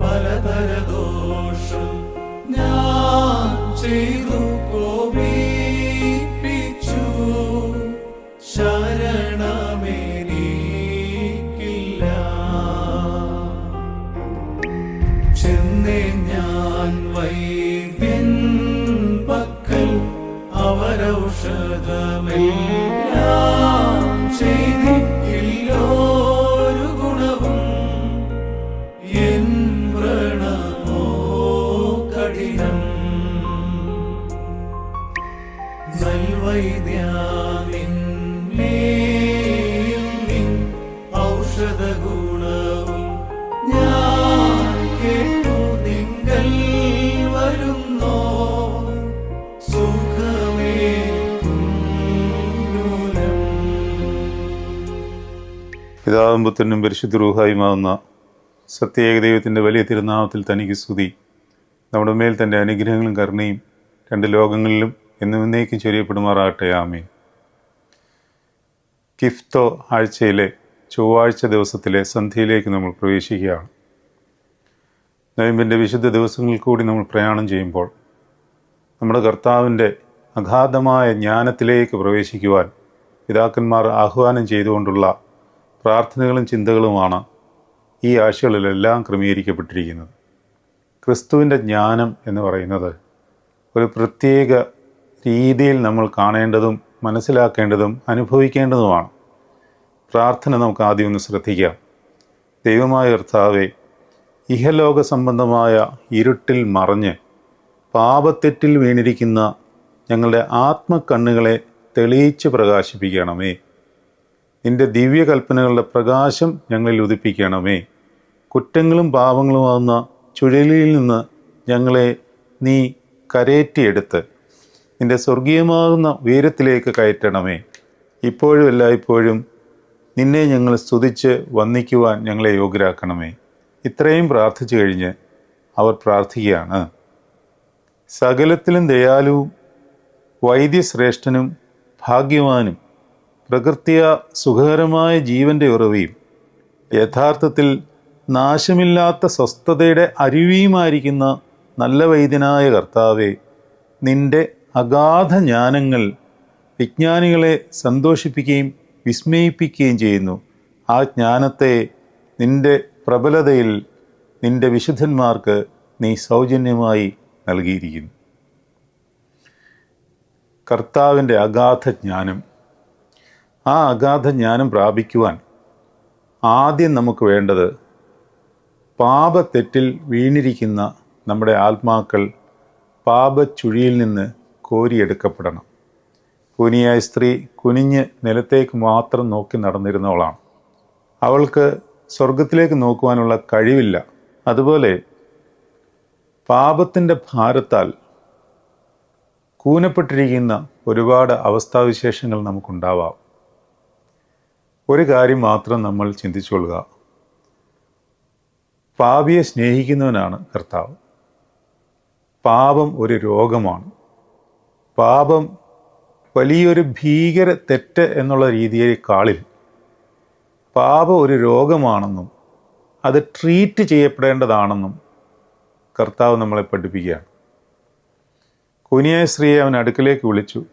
പലതര ദോഷം ഞാൻ ചെയ്തു. പിതാവും പുത്രനും പരിശുദ്ധ റൂഹായുമാവുന്ന സത്യേക ദൈവത്തിന്റെ വലിയ തിരുനാമത്തിൽ തനിക്ക് സ്തുതി. നമ്മുടെ മേൽ തന്റെ അനുഗ്രഹങ്ങളും കരുണയും രണ്ട് ലോകങ്ങളിലും എന്നും എന്നേക്കും ചൊരിയപ്പെടുമാറാകട്ടെ. ആമേ കിഫ്തോ ആഴ്ചയിലെ ചൊവ്വാഴ്ച ദിവസത്തിലെ സന്ധ്യയിലേക്ക് നമ്മൾ പ്രവേശിക്കുകയാണ്. നൊയമ്പിന്റെ വിശുദ്ധ ദിവസങ്ങളിൽ കൂടി നമ്മൾ പ്രയാണം ചെയ്യുമ്പോൾ നമ്മുടെ കർത്താവിന്റെ അഗാധമായ ജ്ഞാനത്തിലേക്ക് പ്രവേശിക്കുവാൻ പിതാക്കന്മാർ ആഹ്വാനം ചെയ്തുകൊണ്ടുള്ള പ്രാർത്ഥനകളും ചിന്തകളുമാണ് ഈ ആഴ്ചകളിലെല്ലാം ക്രമീകരിക്കപ്പെട്ടിരിക്കുന്നത്. ക്രിസ്തുവിന്റെ ജ്ഞാനം എന്ന് പറയുന്നത് ഒരു പ്രത്യേക രീതിയിൽ നമ്മൾ കാണേണ്ടതും മനസ്സിലാക്കേണ്ടതും അനുഭവിക്കേണ്ടതുമാണ്. പ്രാർത്ഥന നമുക്ക് ആദ്യം ഒന്ന് ശ്രദ്ധിക്കാം. ദൈവമായ കർത്താവെ ഇഹലോക സംബന്ധമായ ഇരുട്ടിൽ മറഞ്ഞ് പാപത്തെറ്റിൽ വീണിരിക്കുന്ന ഞങ്ങളുടെ ആത്മക്കണ്ണുകളെ തെളിയിച്ച് പ്രകാശിപ്പിക്കണമേ. നിന്റെ ദിവ്യകൽപ്പനകളുടെ പ്രകാശം ഞങ്ങളിൽ ഉദിപ്പിക്കണമേ. കുറ്റങ്ങളും പാപങ്ങളും ആവുന്ന ചുഴലിയിൽ നിന്ന് ഞങ്ങളെ നീ കരേറ്റിയെടുത്ത് നിന്റെ സ്വർഗീയമാകുന്ന ഉയരത്തിലേക്ക് കയറ്റണമേ. ഇപ്പോഴും എല്ലായ്പ്പോഴും നിന്നെ ഞങ്ങൾ സ്തുതിച്ച് വന്ദിക്കുവാൻ ഞങ്ങളെ യോഗ്യരാക്കണമേ. ഇത്രയും പ്രാർത്ഥിച്ചു കഴിഞ്ഞ് അവർ പ്രാർത്ഥിക്കുകയാണ്. സകലത്തിലും ദയാലുവും വൈദ്യശ്രേഷ്ഠനും ഭാഗ്യവാനും പ്രകൃത്യ സുഖകരമായ ജീവന്റെ ഉറവിയും യഥാർത്ഥത്തിൽ നാശമില്ലാത്ത സ്വസ്ഥതയുടെ അരുവിയുമായിരിക്കുന്ന നല്ല വൈദ്യനായ കർത്താവെ നിന്റെ അഗാധ ജ്ഞാനങ്ങൾ വിജ്ഞാനികളെ സന്തോഷിപ്പിക്കുകയും വിസ്മയിപ്പിക്കുകയും ചെയ്യുന്നു. ആ ജ്ഞാനത്തെ നിന്റെ പ്രബലതയിൽ നിന്റെ വിശുദ്ധന്മാർക്ക് നീ സൗജന്യമായി നൽകിയിരിക്കുന്നു. കർത്താവിന്റെ അഗാധ ജ്ഞാനം ആ അഗാധ ജ്ഞാനം പ്രാപിക്കുവാൻ ആദ്യം നമുക്ക് വേണ്ടത് പാപത്തെറ്റിൽ വീണിരിക്കുന്ന നമ്മുടെ ആത്മാക്കൾ പാപച്ചുഴിയിൽ നിന്ന് കോരിയെടുക്കപ്പെടണം. കുനിയായ സ്ത്രീ കുനിഞ്ഞ് നിലത്തേക്ക് മാത്രം നോക്കി നടന്നിരുന്നവളാണ്. അവൾക്ക് സ്വർഗത്തിലേക്ക് നോക്കുവാനുള്ള കഴിവില്ല. അതുപോലെ പാപത്തിന്റെ ഭാരത്താൽ കൂനപ്പെട്ടിരിക്കുന്ന ഒരുപാട് അവസ്ഥാവിശേഷങ്ങൾ നമുക്കുണ്ടാവാം. ഒരു കാര്യം മാത്രം നമ്മൾ ചിന്തിച്ചുകൊള്ളുക. പാപിയെ സ്നേഹിക്കുന്നവനാണ് കർത്താവ്. പാപം ഒരു രോഗമാണ്. പാപം വലിയൊരു ഭീകര തെറ്റ് എന്നുള്ള രീതിയേക്കാളിൽ പാപം ഒരു രോഗമാണെന്നും അത് ട്രീറ്റ് ചെയ്യപ്പെടേണ്ടതാണെന്നും കർത്താവ് നമ്മളെ പഠിപ്പിക്കുകയാണ്. കുനിയായ സ്ത്രീയെ അവൻ അടുക്കലേക്ക് വിളിച്ചു.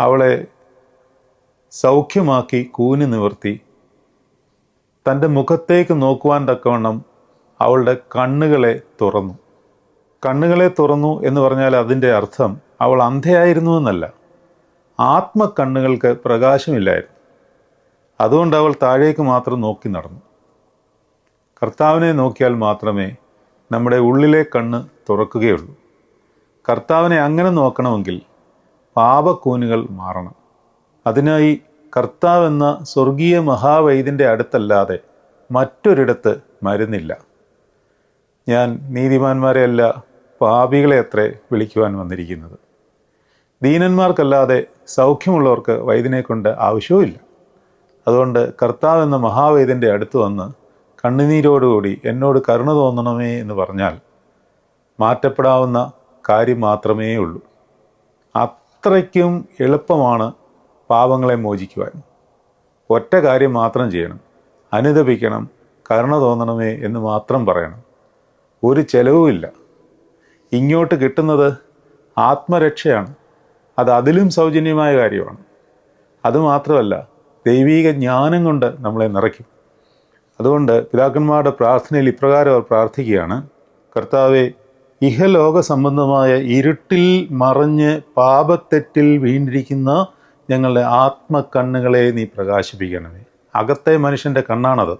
അവളെ സൗഖ്യമാക്കി കൂനി നിവർത്തി. തന്റെ മുഖത്തേക്ക് നോക്കുവാൻ തക്കവണ്ണം അവളുടെ കണ്ണുകളെ തുറന്നു. കണ്ണുകളെ തുറന്നു എന്ന് പറഞ്ഞാൽ അതിന്റെ അർത്ഥം അവൾ അന്ധയായിരുന്നു എന്നല്ല. ആത്മക്കണ്ണുകൾക്ക് പ്രകാശമില്ലായിരുന്നു. അതുകൊണ്ട് അവൾ താഴേക്ക് മാത്രം നോക്കി നടന്നു. കർത്താവിനെ നോക്കിയാൽ മാത്രമേ നമ്മുടെ ഉള്ളിലെ കണ്ണ് തുറക്കുകയുള്ളൂ. കർത്താവിനെ അങ്ങനെ നോക്കണമെങ്കിൽ പാപക്കൂനുകൾ മാറണം. അതിനായി കർത്താവ് എന്ന സ്വർഗീയ മഹാവൈദ്യന്റെ അടുത്തല്ലാതെ മറ്റൊരിടത്ത് മരുന്നില്ല. ഞാൻ നീതിമാന്മാരെയല്ല പാപികളെ അത്രേ വിളിക്കുവാൻ വന്നിരിക്കുന്നത്. ദീനന്മാർക്കല്ലാതെ സൗഖ്യമുള്ളവർക്ക് വൈദ്യനെ കൊണ്ട് ആവശ്യവുമില്ല. അതുകൊണ്ട് കർത്താവ് എന്ന മഹാവൈദ്യന്റെ അടുത്ത് വന്ന് കണ്ണുനീരോടുകൂടി എന്നോട് കരുണ തോന്നണമേ എന്ന് പറഞ്ഞാൽ മാറ്റപ്പെടാവുന്ന കാര്യം മാത്രമേ ഉള്ളൂ അത്രയ്ക്കും എളുപ്പമാണ് പാപങ്ങളെ മോചിക്കുവാൻ. ഒറ്റ കാര്യം മാത്രം ചെയ്യണം. അനുദപിക്കണം കരുണ തോന്നണമേ എന്ന് മാത്രം പറയണം. ഒരു ചെലവുമില്ല ഇങ്ങോട്ട് കിട്ടുന്നത് ആത്മരക്ഷയാണ്. അത് അതിലും സൗജന്യമായ കാര്യമാണ്. അതുമാത്രമല്ല ദൈവീക ജ്ഞാനം കൊണ്ട് നമ്മളെ നിറയ്ക്കും. അതുകൊണ്ട് പിതാക്കന്മാരുടെ പ്രാർത്ഥനയിൽ ഇപ്രകാരം അവർ പ്രാർത്ഥിക്കുകയാണ്. കർത്താവെ ഇഹലോക സംബന്ധമായ ഇരുട്ടിൽ മറഞ്ഞ് പാപത്തെറ്റിൽ വീണ്ടിരിക്കുന്ന ഞങ്ങളുടെ ആത്മക്കണ്ണുകളെ നീ പ്രകാശിപ്പിക്കണമേ. അകത്തെ മനുഷ്യന്റെ കണ്ണാണത്.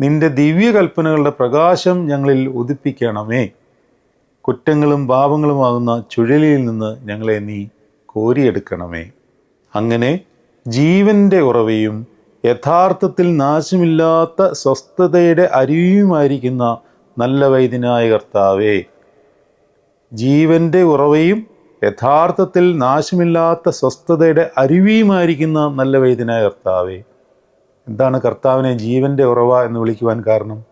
നിന്റെ ദിവ്യകൽപ്പനകളുടെ പ്രകാശം ഞങ്ങളിൽ ഉദിപ്പിക്കണമേ. കുറ്റങ്ങളും പാപങ്ങളുമാകുന്ന ചുഴലിയിൽ നിന്ന് ഞങ്ങളെ നീ കോരിയെടുക്കണമേ. അങ്ങനെ ജീവന്റെ ഉറവയും യഥാർത്ഥത്തിൽ നാശമില്ലാത്ത സ്വസ്ഥതയുടെ അരിയുമായിരിക്കുന്ന നല്ല വൈദ്യനായ കർത്താവേ ജീവന്റെ ഉറവയും യഥാർത്ഥത്തിൽ നാശമില്ലാത്ത സ്വസ്ഥതയുടെ അരുവിയുമായിരിക്കുന്ന നല്ല വൈദ്യനായ കർത്താവേ. എന്താണ് കർത്താവിനെ ജീവന്റെ ഉറവ എന്ന് വിളിക്കുവാൻ കാരണം?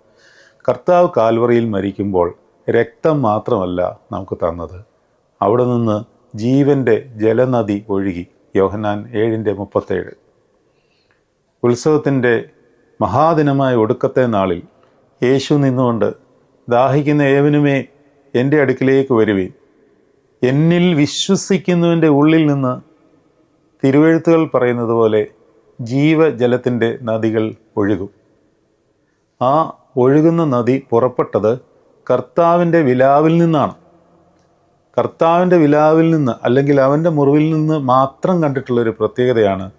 കർത്താവ് കാൽവറിയിൽ മരിക്കുമ്പോൾ രക്തം മാത്രമല്ല നമുക്ക് തന്നത്. അവിടെ നിന്ന് ജീവന്റെ ജലനദി ഒഴുകി. യോഹന്നാൻ ഏഴിന്റെ മുപ്പത്തേഴ്. ഉത്സവത്തിന്റെ മഹാദിനമായ ഒടുക്കത്തെ നാളിൽ യേശു നിന്നുകൊണ്ട് ദാഹിക്കുന്ന ഏവനുമേ എന്റെ അടുക്കിലേക്ക് വരുവീൻ. എന്നിൽ വിശ്വസിക്കുന്നവന്റെ ഉള്ളിൽ നിന്ന് തിരുവഴുത്തുകൾ പറയുന്നത് പോലെ ജീവജലത്തിന്റെ നദികൾ ഒഴുകും. ആ ഒഴുകുന്ന നദി പുറപ്പെട്ടത് കർത്താവിന്റെ വിലാവിൽ നിന്നാണ്. കർത്താവിന്റെ വിലാവിൽ നിന്ന് അല്ലെങ്കിൽ അവന്റെ മുറിവിൽ നിന്ന് മാത്രം കണ്ടിട്ടുള്ള ഒരു പ്രത്യേകതയാണ്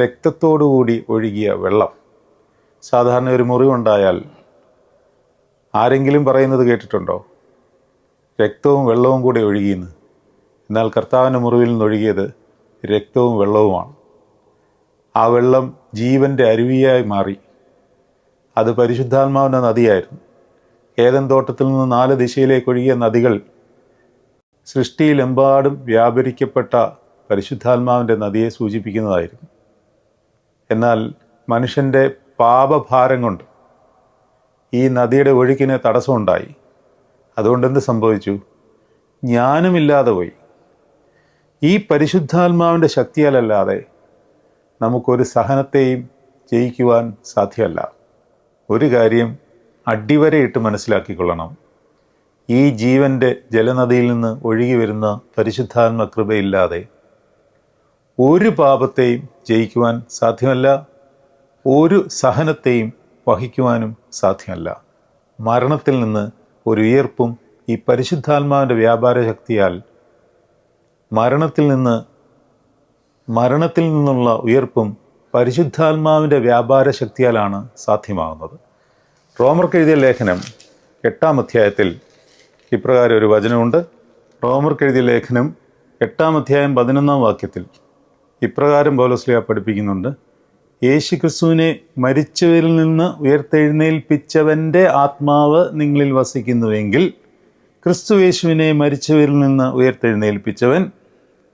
രക്തത്തോടുകൂടി ഒഴുകിയ വെള്ളം. സാധാരണ ഒരു മുറിവുണ്ടായാൽ ആരെങ്കിലും പറയുന്നത് കേട്ടിട്ടുണ്ടോ? രക്തവും വെള്ളവും കൂടി ഒഴുകിയെന്ന് എന്നാൽ കർത്താവിന്റെ മുറിവിൽ നിന്നൊഴുകിയത് രക്തവും വെള്ളവുമാണ്. ആ വെള്ളം ജീവന്റെ അരുവിയായി മാറി. അത് പരിശുദ്ധാത്മാവിന്റെ നദിയായിരുന്നു. ഏതൻ തോട്ടത്തിൽ നിന്ന് നാല് ദിശയിലേക്ക് ഒഴുകിയ നദികൾ സൃഷ്ടിയിലെമ്പാടും വ്യാപരിക്കപ്പെട്ട പരിശുദ്ധാത്മാവിന്റെ നദിയെ സൂചിപ്പിക്കുന്നതായിരുന്നു. എന്നാൽ മനുഷ്യന്റെ പാപഭാരം കൊണ്ട് ഈ നദിയുടെ ഒഴുക്കിന് തടസ്സമുണ്ടായി. അതുകൊണ്ട് എന്ത് സംഭവിച്ചു? ജ്ഞാനമില്ലാതെ പോയി. ഈ പരിശുദ്ധാത്മാവിന്റെ ശക്തിയാലല്ലാതെ നമുക്കൊരു സഹനത്തെയും ജയിക്കുവാൻ സാധ്യമല്ല. ഒരു കാര്യം അടിവരയിട്ട് മനസ്സിലാക്കിക്കൊള്ളണം. ഈ ജീവന്റെ ജലനദിയിൽ നിന്ന് ഒഴുകി വരുന്ന പരിശുദ്ധാത്മ കൃപയില്ലാതെ ഒരു പാപത്തെയും ജയിക്കുവാൻ സാധ്യമല്ല. ഒരു സഹനത്തെയും വഹിക്കുവാനും സാധ്യമല്ല. മരണത്തിൽ നിന്ന് ഒരു ഉയർപ്പും ഈ പരിശുദ്ധാത്മാവിന്റെ വ്യാപാര ശക്തിയാൽ മരണത്തിൽ നിന്ന് മരണത്തിൽ നിന്നുള്ള ഉയർപ്പും പരിശുദ്ധാത്മാവിന്റെ വ്യാപാര ശക്തിയാലാണ് സാധ്യമാകുന്നത്. റോമർക്ക് എഴുതിയ ലേഖനം എട്ടാം അധ്യായത്തിൽ ഇപ്രകാരം ഒരു വചനമുണ്ട്. റോമർക്ക് എഴുതിയ ലേഖനം എട്ടാം അധ്യായം പതിനൊന്നാം വാക്യത്തിൽ ഇപ്രകാരം പൗലോസ്ലിയ പഠിപ്പിക്കുന്നുണ്ട്. യേശു ക്രിസ്തുവിനെ മരിച്ചവരിൽ നിന്ന് ഉയർത്തെഴുന്നേൽപ്പിച്ചവന്റെ ആത്മാവ് നിങ്ങളിൽ വസിക്കുന്നുവെങ്കിൽ ക്രിസ്തു യേശുവിനെ മരിച്ചവരിൽ നിന്ന് ഉയർത്തെഴുന്നേൽപ്പിച്ചവൻ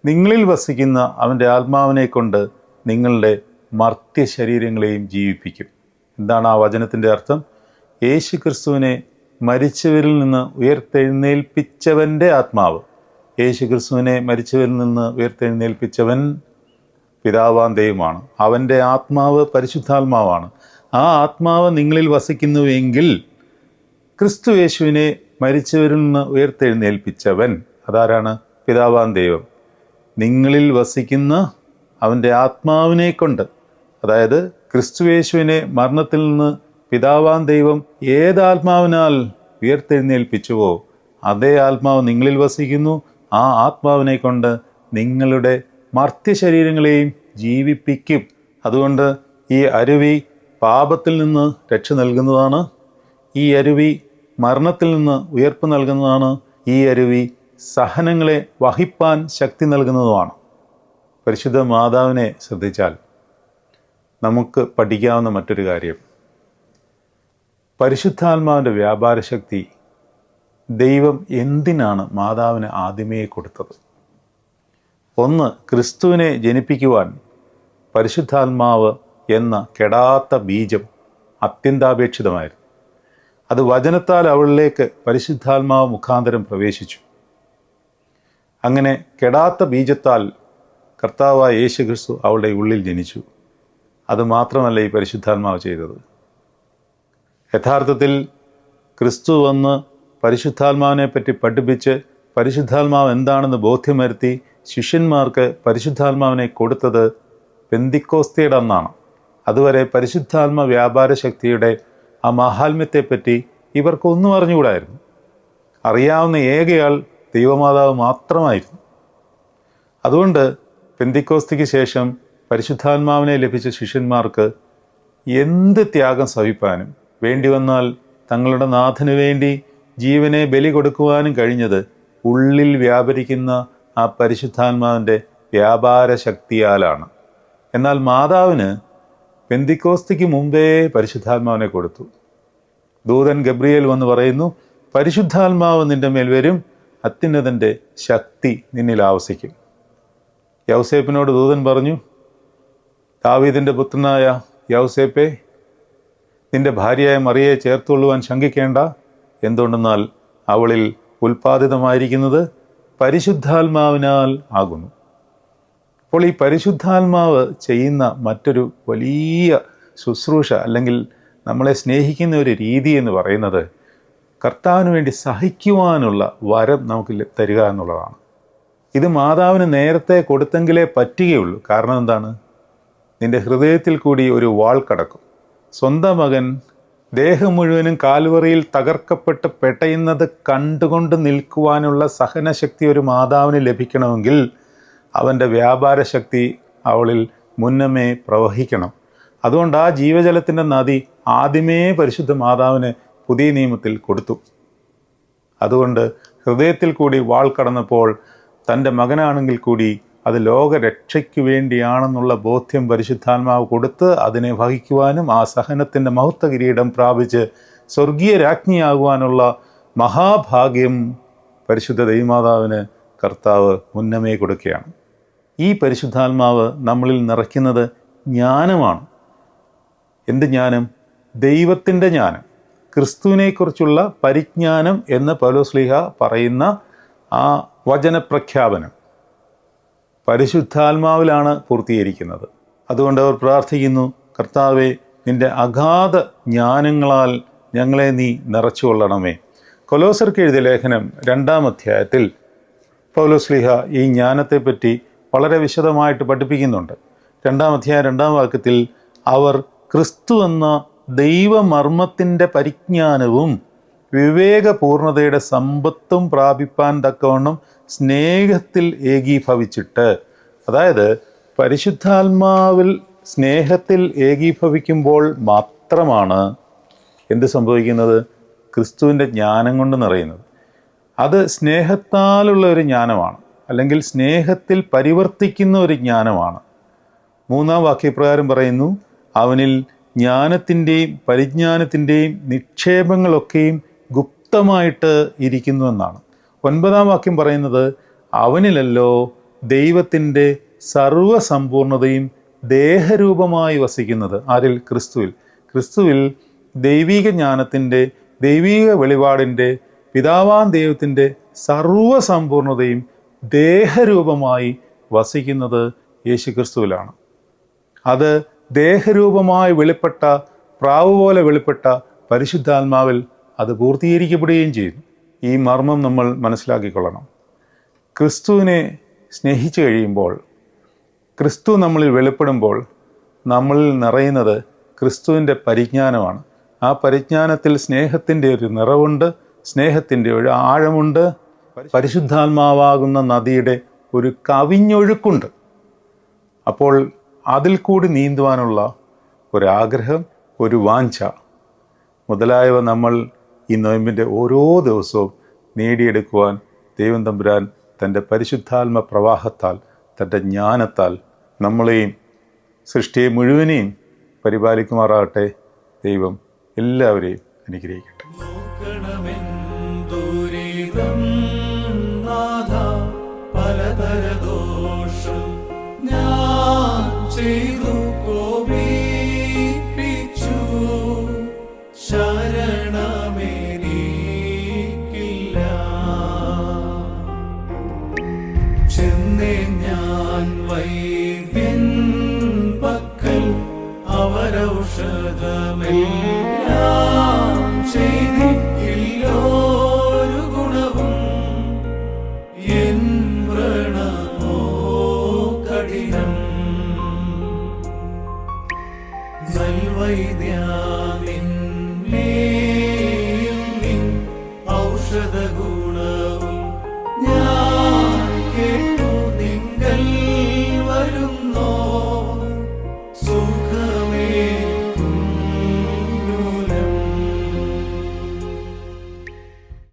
നിങ്ങളിൽ വസിക്കുന്ന അവന്റെ ആത്മാവിനെ കൊണ്ട് നിങ്ങളുടെ മർത്യ ശരീരങ്ങളെയും ജീവിപ്പിക്കും. എന്താണ് ആ വചനത്തിന്റെ അർത്ഥം? യേശു ക്രിസ്തുവിനെ മരിച്ചവരിൽ നിന്ന് ഉയർത്തെഴുന്നേൽപ്പിച്ചവന്റെ ആത്മാവ്. യേശു ക്രിസ്തുവിനെ മരിച്ചവരിൽ നിന്ന് ഉയർത്തെഴുന്നേൽപ്പിച്ചവൻ പിതാവാൻ ദൈവമാണ്. അവന്റെ ആത്മാവ് പരിശുദ്ധാത്മാവാണ്. ആ ആത്മാവ് നിങ്ങളിൽ വസിക്കുന്നുവെങ്കിൽ ക്രിസ്തു യേശുവിനെ മരിച്ചവരിൽ നിന്ന് ഉയർത്തെഴുന്നേൽപ്പിച്ചവൻ. അതാരാണ്? പിതാവാൻ ദൈവം. നിങ്ങളിൽ വസിക്കുന്ന അവന്റെ ആത്മാവിനെ കൊണ്ട് അതായത് ക്രിസ്തുവേശുവിനെ മരണത്തിൽ നിന്ന് പിതാവാൻ ദൈവം ഏതാത്മാവിനാൽ ഉയർത്തെഴുന്നേൽപ്പിച്ചുവോ അതേ ആത്മാവ് നിങ്ങളിൽ വസിക്കുന്നു. ആ ആത്മാവിനെ കൊണ്ട് നിങ്ങളുടെ മർത്യശരീരങ്ങളെയും ജീവിപ്പിക്കും. അതുകൊണ്ട് ഈ അരുവി പാപത്തിൽ നിന്ന് രക്ഷ നൽകുന്നതാണ് ഈ അരുവി മരണത്തിൽ നിന്ന് ഉയർപ്പ് നൽകുന്നതാണ് ഈ അരുവി സഹനങ്ങളെ വഹിപ്പാൻ ശക്തി നൽകുന്നതുമാണ്. പരിശുദ്ധ മാതാവിനെ ശ്രദ്ധിച്ചാൽ നമുക്ക് പഠിക്കാവുന്ന മറ്റൊരു കാര്യം. പരിശുദ്ധാത്മാവിന്റെ വ്യാപാര ശക്തി ദൈവം എന്തിനാണ് മാതാവിന് ആദ്യമേ കൊടുത്തത്? ഒന്ന് ക്രിസ്തുവിനെ ജനിപ്പിക്കുവാൻ പരിശുദ്ധാത്മാവ് എന്ന കെടാത്ത ബീജം അത്യന്താപേക്ഷിതമായിരുന്നു. അത് വചനത്താൽ അവളിലേക്ക് പരിശുദ്ധാത്മാവ് മുഖാന്തരം പ്രവേശിച്ചു. അങ്ങനെ കെടാത്ത ബീജത്താൽ കർത്താവായ യേശു ക്രിസ്തു അവളുടെ ഉള്ളിൽ ജനിച്ചു. അത് മാത്രമല്ല ഈ പരിശുദ്ധാത്മാവ് ചെയ്തത്. യഥാർത്ഥത്തിൽ ക്രിസ്തു വന്ന് പരിശുദ്ധാത്മാവിനെ പറ്റി പഠിപ്പിച്ച് പരിശുദ്ധാത്മാവ് എന്താണെന്ന് ബോധ്യം വരുത്തി ശിഷ്യന്മാർക്ക് പരിശുദ്ധാത്മാവിനെ കൊടുത്തത് പെന്തിക്കോസ്തിയുടെ അന്നാണ്. അതുവരെ പരിശുദ്ധാത്മ വ്യാപാര ശക്തിയുടെ ആ മാഹാത്മ്യത്തെപ്പറ്റി ഇവർക്കൊന്നും അറിഞ്ഞുകൂടായിരുന്നു. അറിയാവുന്ന ഏകയാൾ ദൈവമാതാവ് മാത്രമായിരുന്നു. അതുകൊണ്ട് പെന്തിക്കോസ്തിക്ക് ശേഷം പരിശുദ്ധാത്മാവിനെ ലഭിച്ച ശിഷ്യന്മാർക്ക് എന്ത് ത്യാഗം സഹിപ്പാനും വേണ്ടി വന്നാൽ തങ്ങളുടെ നാഥന് വേണ്ടി ജീവനെ ബലി കൊടുക്കുവാനും കഴിഞ്ഞത് ഉള്ളിൽ വ്യാപരിക്കുന്ന ആ പരിശുദ്ധാത്മാവിന്റെ വ്യാപാര ശക്തിയാലാണ്. എന്നാൽ മാതാവിന് പെന്തിക്കോസ്തിക്ക് മുമ്പേ പരിശുദ്ധാത്മാവിനെ കൊടുത്തു. ദൂതൻ ഗബ്രിയേൽ വന്ന് പറയുന്നു പരിശുദ്ധാത്മാവ് നിന്റെ മേൽ വരും അത്യുന്നതന്റെ ശക്തി നിന്നിൽ ആവസിക്കും. യൗസേപ്പിനോട് ദൂതൻ പറഞ്ഞു ദാവീദിന്റെ പുത്രനായ യൗസേപ്പെ നിന്റെ ഭാര്യയായ മറിയെ ചേർത്തുകൊള്ളുവാൻ ശങ്കിക്കേണ്ട. എന്തുകൊണ്ടെന്നാൽ അവളിൽ ഉൽപ്പാദിതമായിരിക്കുന്നത് പരിശുദ്ധാത്മാവിനാൽ ആകുന്നു. അപ്പോൾ ഈ പരിശുദ്ധാത്മാവ് ചെയ്യുന്ന മറ്റൊരു വലിയ ശുശ്രൂഷ അല്ലെങ്കിൽ നമ്മളെ സ്നേഹിക്കുന്ന ഒരു രീതി എന്ന് പറയുന്നത് കർത്താവിന് വേണ്ടി സഹിക്കുവാനുള്ള വരം നമുക്ക് തരിക എന്നുള്ളതാണ്. ഇത് മാതാവിന് നേരത്തെ കൊടുത്തെങ്കിലേ പറ്റുകയുള്ളൂ. കാരണം എന്താണ്? നിന്റെ ഹൃദയത്തിൽ കൂടി ഒരു വാൾ കടക്കും. സ്വന്തം മകൻ ദേഹം മുഴുവനും കാൽവറിയിൽ തകർക്കപ്പെട്ട് പെട്ടയുന്നത് കണ്ടുകൊണ്ട് നിൽക്കുവാനുള്ള സഹനശക്തി ഒരു മാതാവിന് ലഭിക്കണമെങ്കിൽ അവന്റെ വ്യാപാര ശക്തി അവളിൽ മുന്നമേ പ്രവഹിക്കണം. അതുകൊണ്ട് ആ ജീവജലത്തിന്റെ നദി ആദ്യമേ പരിശുദ്ധ മാതാവിന് പുതിയ നിയമത്തിൽ കൊടുത്തു. അതുകൊണ്ട് ഹൃദയത്തിൽ കൂടി വാൾ കടന്നപ്പോൾ തന്റെ മകനാണെങ്കിൽ കൂടി അത് ലോകരക്ഷയ്ക്ക് വേണ്ടിയാണെന്നുള്ള ബോധ്യം പരിശുദ്ധാത്മാവ് കൊടുത്ത് അതിനെ വഹിക്കുവാനും ആ സഹനത്തിന്റെ മഹത്വ കിരീടം പ്രാപിച്ച് സ്വർഗീയ രാജ്ഞിയാകുവാനുള്ള മഹാഭാഗ്യം പരിശുദ്ധ ദൈവമാതാവിന് കർത്താവ് മുന്നമേ കൊടുക്കുകയാണ്. ഈ പരിശുദ്ധാത്മാവ് നമ്മളിൽ നിറയ്ക്കുന്നത് ജ്ഞാനമാണ്. എന്ത് ജ്ഞാനം? ദൈവത്തിന്റെ ജ്ഞാനം. ക്രിസ്തുവിനെക്കുറിച്ചുള്ള പരിജ്ഞാനം എന്ന് പൗലോസ്ലിഹ പറയുന്ന ആ വചനപ്രഖ്യാപനം പരിശുദ്ധാത്മാവിലാണ് പൂർത്തീകരിക്കുന്നത്. അതുകൊണ്ട് അവർ പ്രാർത്ഥിക്കുന്നു കർത്താവെ നിന്റെ അഗാധ ജ്ഞാനങ്ങളാൽ ഞങ്ങളെ നീ നിറച്ചുകൊള്ളണമേ. കൊലോസർക്ക് എഴുതിയ ലേഖനം രണ്ടാം അധ്യായത്തിൽ പൗലോസ്ലിഹ ഈ ജ്ഞാനത്തെപ്പറ്റി വളരെ വിശദമായിട്ട് പഠിപ്പിക്കുന്നുണ്ട്. രണ്ടാം അധ്യായം രണ്ടാം വാക്യത്തിൽ അവർ ക്രിസ്തു എന്ന ദൈവമർമ്മത്തിന്റെ പരിജ്ഞാനവും വിവേകപൂർണതയുടെ സമ്പത്തും പ്രാപിപ്പാൻ തക്കവണ്ണം സ്നേഹത്തിൽ ഏകീഭവിച്ചിട്ട് അതായത് പരിശുദ്ധാത്മാവിൽ സ്നേഹത്തിൽ ഏകീഭവിക്കുമ്പോൾ മാത്രമാണ് എന്ത് സംഭവിക്കുന്നത്? ക്രിസ്തുവിന്റെ ജ്ഞാനം കൊണ്ട് നിറയുന്നത്. അത് സ്നേഹത്താലുള്ള ഒരു ജ്ഞാനമാണ് അല്ലെങ്കിൽ സ്നേഹത്തിൽ പരിവർത്തിക്കുന്ന ഒരു ജ്ഞാനമാണ്. മൂന്നാം വാക്യപ്രകാരം പറയുന്നു അവനിൽ ജ്ഞാനത്തിന്റെയും പരിജ്ഞാനത്തിന്റെയും നിക്ഷേപങ്ങളൊക്കെയും ഗുപ്തമായിട്ട് ഇരിക്കുന്നുവെന്നാണ് ഒൻപതാം വാക്യം പറയുന്നത് അവനിലല്ലോ ദൈവത്തിന്റെ സർവസമ്പൂർണതയും ദേഹരൂപമായി വസിക്കുന്നത്. ആരിൽ? ക്രിസ്തുവിൽ. ക്രിസ്തുവിൽ ദൈവിക ജ്ഞാനത്തിന്റെ ദൈവിക വെളിപാടിന്റെ പിതാവാൻ ദൈവത്തിന്റെ സർവസമ്പൂർണതയും ദേഹരൂപമായി വസിക്കുന്നത് യേശു ക്രിസ്തുവിലാണ് അത് ദേഹരൂപമായി വെളിപ്പെട്ട പ്രാവ് പോലെ വെളിപ്പെട്ട പരിശുദ്ധാത്മാവിൽ അത് പൂർത്തീകരിക്കപ്പെടുകയും ചെയ്യുന്നു. ഈ മർമ്മം നമ്മൾ മനസ്സിലാക്കിക്കൊള്ളണം. ക്രിസ്തുവിനെ സ്നേഹിച്ചു കഴിയുമ്പോൾ ക്രിസ്തു നമ്മളിൽ വെളിപ്പെടുമ്പോൾ നമ്മളിൽ നിറയുന്നത് ക്രിസ്തുവിന്റെ പരിജ്ഞാനമാണ്. ആ പരിജ്ഞാനത്തിൽ സ്നേഹത്തിന്റെ ഒരു നിറവുണ്ട് സ്നേഹത്തിന്റെ ഒരു ആഴമുണ്ട് പരിശുദ്ധാത്മാവാകുന്ന നദിയുടെ ഒരു കവിഞ്ഞൊഴുക്കുണ്ട്. അപ്പോൾ അതിൽ കൂടി നീന്തുവാനുള്ള ഒരാഗ്രഹം ഒരു വാഞ്ച. മുതലായവ നമ്മൾ ഈ നോയമ്പിന്റെ ഓരോ ദിവസവും നേടിയെടുക്കുവാൻ ദൈവം തമ്പുരാൻ തന്റെ പരിശുദ്ധാത്മ പ്രവാഹത്താൽ തന്റെ ജ്ഞാനത്താൽ നമ്മളെയും സൃഷ്ടിയെ മുഴുവനെയും പരിപാലിക്കുമാറാകട്ടെ ദൈവം എല്ലാവരെയും അനുഗ്രഹിക്കട്ടെ. ഞാൻ